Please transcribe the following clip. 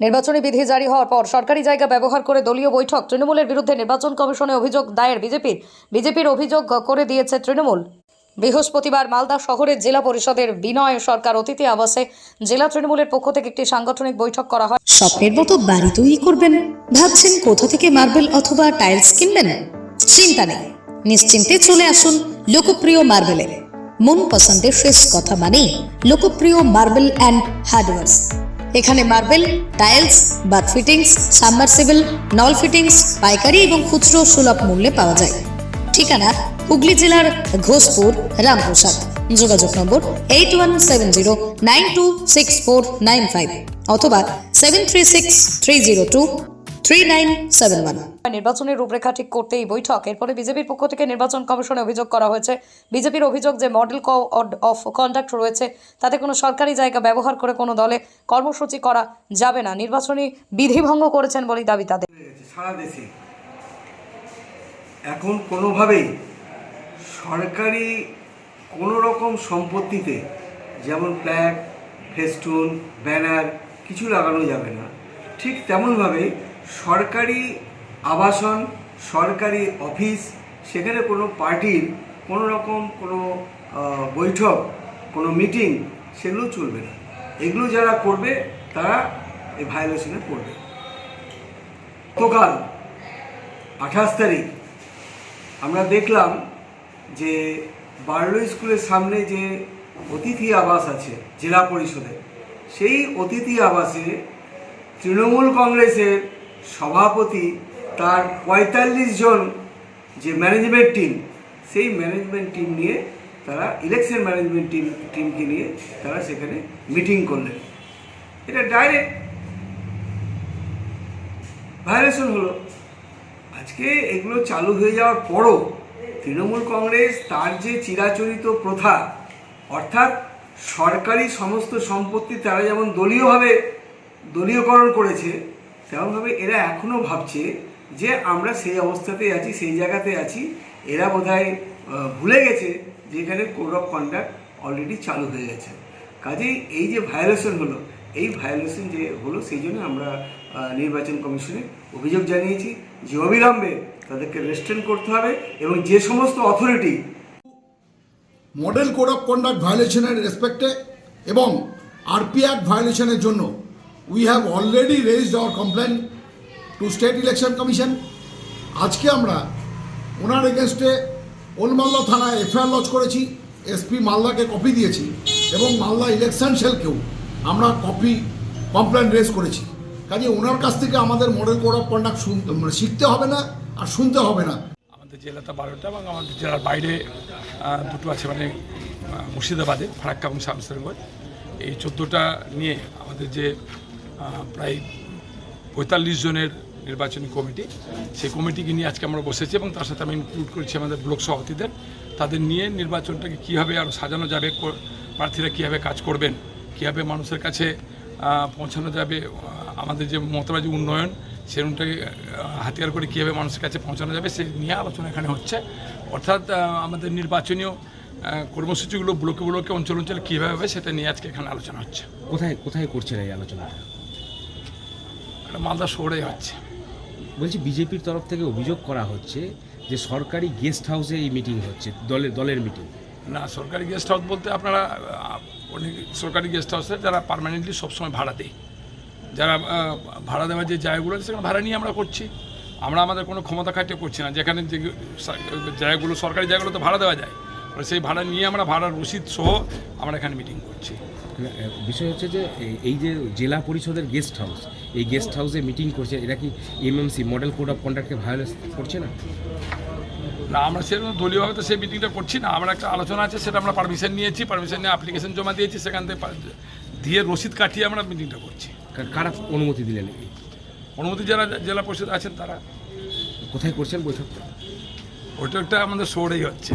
নির্বাচনী বিধি জারি হওয়ার পর সরকারি জায়গা ব্যবহার করে দলীয় বৈঠক তৃণমূলের বিরুদ্ধে নির্বাচন কমিশনে অভিযোগ দায়ের বিজেপির। বিজেপির অভিযোগ করে দিয়েছে তৃণমূল। বৃহস্পতিবার মালদা শহরের জেলা পরিষদের বিনয় সরকার অতিথি আবাসে জেলা তৃণমূলের পক্ষ থেকে একটি সাংগঠনিক বৈঠক করা হয়। স্বপ্নের মতো বাড়ি তৈরি করবেন, ভাবছেন কোথা থেকে মার্বেল অথবা টাইলস কিনবেন? চিন্তা নেই, নিশ্চিন্তে চলে আসুন লোকপ্রিয় মার্বেলের। মন পছন্দের শেষ কথা মানে লোকপ্রিয় মার্বেল অ্যান্ড হার্ডওয়ার্স। এখানে marble tiles bath fittings submersible নল ফিটিংস পাইকারি এবং খুচরো সুলভ মূল্যে পাওয়া যায়। ঠিকানা হুগলি জেলার ঘোষপুর, রামপ্রসাদ। যোগাযোগ number eight one seven zero nine two six four nine five অথবা seven three six three zero two three nine seven one. নির্বাচনের রূপরেখা ঠিক করতে এই বৈঠক। এরপরে বিজেপির পক্ষ থেকে নির্বাচন কমিশনে অভিযোগ করা হয়েছে বিজেপির অভিযোগ যে মডেল অফ কন্ডাক্ট রয়েছে তাতে কোনো সরকারি জায়গা ব্যবহার করে কোনো দলে কর্মসূচি করা যাবে না। নির্বাচনী বিধিভঙ্গ করেছেন বলেই দাবি তাদের। সারা দেশে এখন কোনোভাবেই সরকারি কোনো রকম সম্পত্তিতে যেমন ফ্ল্যাগ ফেস্টুন ব্যানার কিছু লাগানো যাবে না। ঠিক তেমনভাবে সরকারি আবাসন, সরকারি অফিস, সেখানে কোনো পার্টির কোনো রকম কোনো বৈঠক, কোনো মিটিং, সেগুলো চলবে না। এগুলো যারা করবে, তারা এই ভায়োলেশনে পড়বে। গতকাল আঠাশ তারিখ আমরা দেখলাম যে বার্লো স্কুলের সামনে যে অতিথি আবাস আছে জেলা পরিষদে, সেই অতিথি আবাসে তৃণমূল কংগ্রেসের সভাপতি তার পঁয়তাল্লিশ জন যে ম্যানেজমেন্ট টিম সেই ম্যানেজমেন্ট টিম নিয়ে তারা ইলেকশন ম্যানেজমেন্ট টিম টিমকে নিয়ে তারা সেখানে মিটিং করলেন। এটা ডাইরেক্ট ভায়োলেশন হলো। আজকে এগুলো চালু হয়ে যাওয়ার পরও তৃণমূল কংগ্রেস তার যে চিরাচরিত প্রথা, অর্থাৎ সরকারি সমস্ত সম্পত্তি তারা যেমন দলীয়ভাবে দলীয়করণ করেছে তেমনভাবে এরা এখনও ভাবছে যে আমরা সেই অবস্থাতেই আছি, সেই জায়গাতে আছি। এরা বোধহয় ভুলে গেছে যে এখানে কোড অফ কন্ডাক্ট অলরেডি চালু হয়ে গেছে। কাজেই এই যে ভায়োলেশন হলো, এই ভায়োলেশন যে হলো, সেই জন্য আমরা নির্বাচন কমিশনে অভিযোগ জানিয়েছি যে অবিলম্বে তাদেরকে রেস্ট্রেন করতে হবে এবং যে সমস্ত authority model code of conduct ভায়োলেশনের রেসপেক্টে এবং আরপি অ্যাক্ট ভায়োলেশনের জন্য we have already raised our complain to state election commission আজকে আমরা ওনার এগেনস্টে ওল্ড মালদা থানায় এফআইআর লজ করেছি এসপি মালদাকে কপি দিয়েছি এবং মালদা ইলেকশন সেলকেও আমরা কপি কমপ্লেন রেজ করেছি। কাজে ওনার কাছ থেকে আমাদের মডেল কোড অফ কন্ডাক্ট মানে শিখতে হবে না আর শুনতে হবে না। আমাদের জেলাতে বারোটা এবং আমাদের জেলার বাইরে দুটো আছে মানে মুর্শিদাবাদে, ফারাক্কা এবং শামসেরগঞ্জ এই চোদ্দোটা নিয়ে আমাদের যে প্রায় পঁয়তাল্লিশ জনের নির্বাচনী কমিটি। সেই কমিটিকে নিয়ে আজকে আমরা বসেছি এবং তার সাথে আমি ইনক্লুড করেছি আমাদের ব্লক সভাপতিদের। তাদের নিয়ে নির্বাচনটাকে কীভাবে আরও সাজানো যাবে প্রার্থীরা কীভাবে কাজ করবেন, কীভাবে মানুষের কাছে পৌঁছানো যাবে আমাদের যে মমতাবাজি উন্নয়ন সেরকমটাকে হাতিয়ার করে কীভাবে মানুষের কাছে পৌঁছানো যাবে, সে নিয়ে আলোচনা এখানে হচ্ছে। অর্থাৎ আমাদের নির্বাচনীয় কর্মসূচিগুলো ব্লকে ব্লকে অঞ্চল অঞ্চলে কীভাবে হবে সেটা নিয়ে আজকে এখানে আলোচনা হচ্ছে। কোথায় কোথায় করছেন এই আলোচনাটা? মালদা শহরেই হচ্ছে। বলছি বিজেপির তরফ থেকে অভিযোগ করা হচ্ছে যে সরকারি গেস্ট হাউসে এই মিটিং হচ্ছে দলের দলের মিটিং। না সরকারি গেস্ট হাউস বলতে আপনারা অনেক সরকারি গেস্ট হাউসে যারা পার্মানেন্টলি সবসময় ভাড়া দেয়। যারা ভাড়া দেওয়ার যে জায়গাগুলো আছে সেখানে ভাড়া নিয়ে আমরা করছি। আমরা আমাদের কোনো ক্ষমতা খাটিয়ে করছি না। যেখানে যে জায়গাগুলো সরকারি জায়গাগুলো তো ভাড়া দেওয়া যায়। সেই ভাড়া নিয়ে আমরা ভাড়ার রসিদ সহ আমরা এখানে মিটিং করছি। বিষয় হচ্ছে যে এই যে জেলা পরিষদের গেস্ট হাউস এই গেস্ট হাউসে মিটিং করছে এটা কি এমএমসি মডেল কোড অফ কন্ডাক্টকে ভায়োলেট করছে না? না আমরা সেরকম দলীয়ভাবে তো সেই মিটিংটা করছি না। আমরা একটা আলোচনা আছে সেটা আমরা পারমিশন নিয়েছি পারমিশন নিয়ে অ্যাপ্লিকেশন জমা দিয়েছি সেখান থেকে দিয়ে রসিদ কাটিয়ে আমরা মিটিংটা করছি। কারা অনুমতি দিলেন? অনুমতি যারা জেলা পরিষদ আছেন তারা। কোথায় করছেন বৈঠকটা? ওইটা আমাদের শহরেই হচ্ছে।